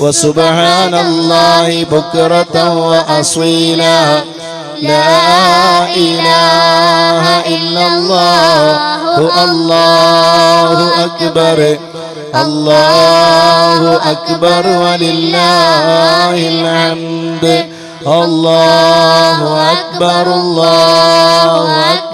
وسبحان الله بكرة وأصيلا. لا إله إلا الله. الله أكبر. الله أكبر ولله الحمد. الله أكبر. الله أكبر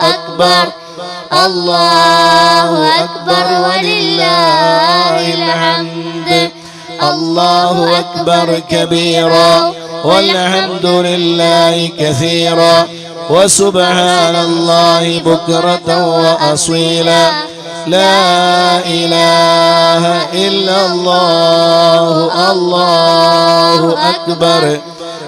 أكبر. الله أكبر ولله الحمد. الله أكبر كبيرا. والحمد لله كثيرا. وسبحان الله بكرة وأصيلا. لا إله إلا الله. الله أكبر.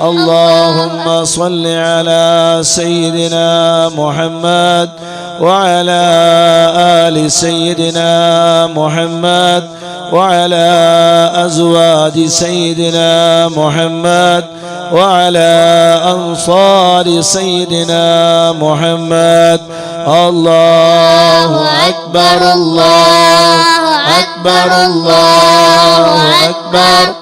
اللهم صل على سيدنا محمد وعلى آل سيدنا محمد وعلى أزواج سيدنا محمد وعلى أنصار سيدنا محمد. الله أكبر الله أكبر الله أكبر.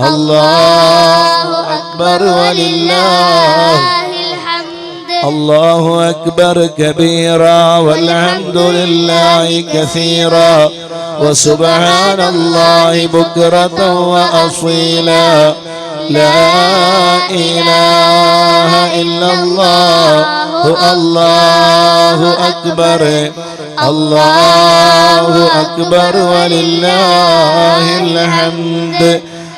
الله أكبر ولله الحمد. الله أكبر كبيرا والحمد لله كثيرا وسبحان الله بكرة وأصيلا. لا إله إلا الله الله أكبر. الله أكبر ولله الحمد.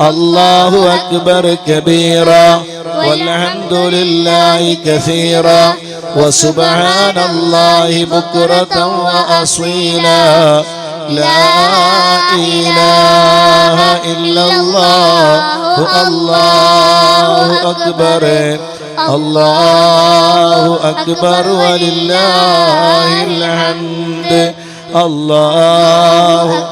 الله أكبر كبيرا والحمد لله كثيرا وسبحان الله بكرة وأصيلا. لا إله إلا الله الله أكبر الله أكبر ولله الحمد الله أكبر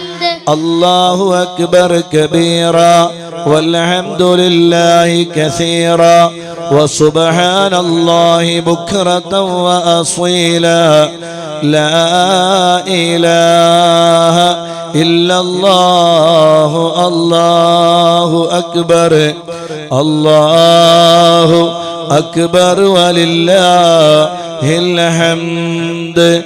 الله أكبر كبيرا والحمد لله كثيرا وسبحان الله بكرة وأصيلا. لا إله إلا الله الله أكبر الله أكبر ولله الحمد.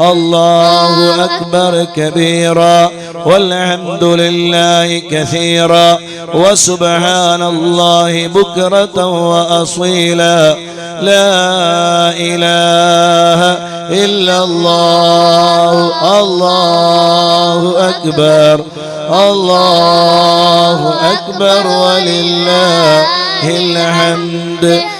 الله أكبر كبيرا والحمد لله كثيرا وسبحان الله بكرة وأصيلا. لا إله إلا الله الله أكبر الله أكبر ولله الحمد.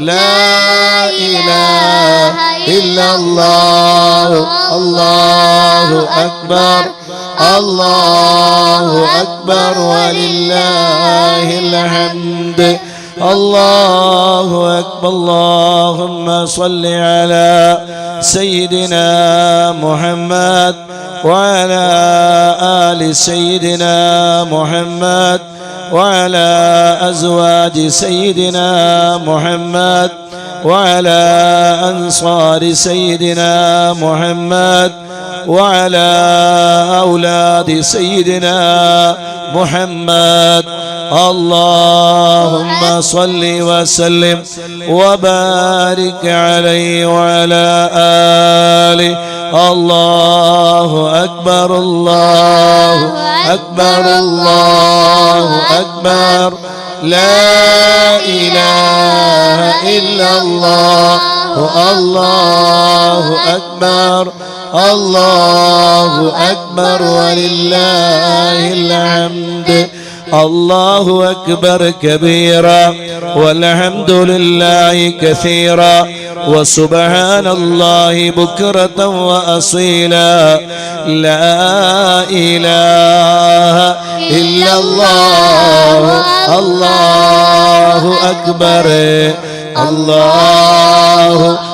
لا إله إلا الله. الله أكبر. الله أكبر. ولله الحمد. الله أكبر. اللهم صل على سيدنا محمد وعلى آل سيدنا محمد وعلى أزواج سيدنا محمد وعلى أنصار سيدنا محمد وعلى أولاد سيدنا محمد. اللهم صل وسلم وبارك عليه وعلى آله. الله أكبر الله أكبر الله أكبر. لا إله إلا الله. الله أكبر. الله أكبر ولله الحمد. الله أكبر كبيرا والحمد لله كثيرا. وسبحان الله بكرة وأصيلا. لا إله إلا الله. الله أكبر. الله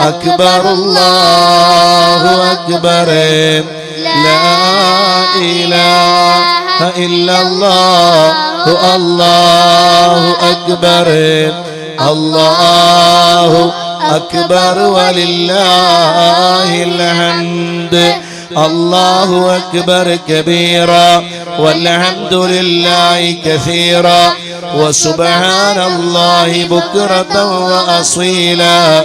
أكبر الله أكبر. لا إله إلا الله. الله أكبر. الله أكبر ولله الحمد. الله أكبر كبيرا. والحمد لله كثيرا. وسبحان الله بكرة وأصيلا.